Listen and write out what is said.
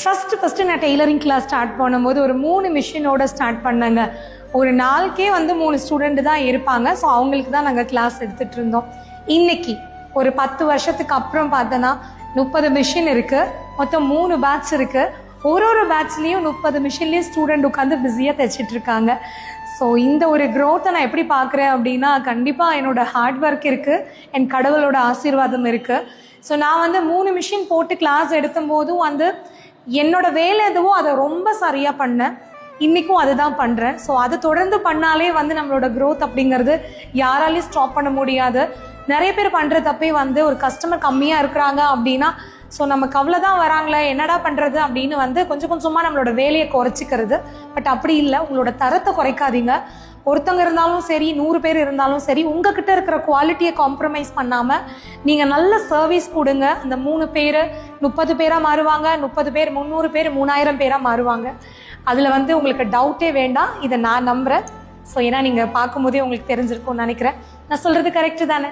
First first நான் tailoring class start பண்ணும்போது ஒரு மூணு மிஷினோட ஸ்டார்ட் பண்ணேங்க. ஒரு நாளுக்கே வந்து மூணு ஸ்டூடெண்ட் தான் இருப்பாங்க. ஸோ அவங்களுக்கு தான் நாங்கள் கிளாஸ் எடுத்துகிட்டு இருந்தோம். இன்னைக்கு ஒரு பத்து வருஷத்துக்கு அப்புறம் பார்த்தோன்னா முப்பது மிஷின் இருக்குது மொத்தம் மூணு பேட்ச் இருக்குது ஒரு ஒரு பேட்ச்லேயும் முப்பது மிஷின்லேயும் ஸ்டூடெண்ட் உட்காந்து பிஸியாக தைச்சிட்டு இருக்காங்க. ஸோ இந்த ஒரு க்ரோத்தை நான் எப்படி பார்க்குறேன் அப்படின்னா கண்டிப்பாக என்னோட ஹார்ட் ஒர்க் இருக்குது என் கடவுளோட ஆசீர்வாதம் இருக்குது ஸோ நான் வந்து மூணு மிஷின் போட்டு கிளாஸ் எடுத்தும் போதும் வந்து என்னோட வேலை எதுவோ அதை ரொம்ப சரியாக பண்ணேன். இன்றைக்கும் அதுதான் பண்ணுறேன் ஸோ அது தொடர்ந்து பண்ணாலே வந்து நம்மளோட க்ரோத் அப்படிங்கிறது யாராலையும் ஸ்டாப் பண்ண முடியாது. நிறைய பேர் பண்ணுற தப்பே வந்து ஒரு கஸ்டமர் கம்மியாக இருக்கிறாங்க அப்படின்னா ஸோ நமக்கு அவ்வளோதான் வராங்களே என்னடா பண்ணுறது அப்படின்னு வந்து கொஞ்சம் கொஞ்சமாக நம்மளோட வேலையை குறைச்சிக்கிறது. பட் அப்படி இல்லை உங்களோட தரத்தை குறைக்காதீங்க. ஒருத்தவங்க இருந்தாலும் சரி நூறு பேர் இருந்தாலும் சரி உங்ககிட்ட இருக்கிற குவாலிட்டியை காம்ப்ரமைஸ் பண்ணாமல் நீங்கள் நல்ல சர்வீஸ் கொடுங்க. அந்த மூணு பேர் முப்பது பேராக மாறுவாங்க முப்பது பேர் முந்நூறு பேர் மூணாயிரம் பேராக மாறுவாங்க. அதில் வந்து உங்களுக்கு டவுட்டே வேண்டாம். இதை நான் நம்புகிறேன் ஸோ ஏன்னா நீங்கள் பார்க்கும்போதே உங்களுக்கு தெரிஞ்சிருக்கும்னு நினைக்கிறேன். நான் சொல்கிறது கரெக்டு தானே?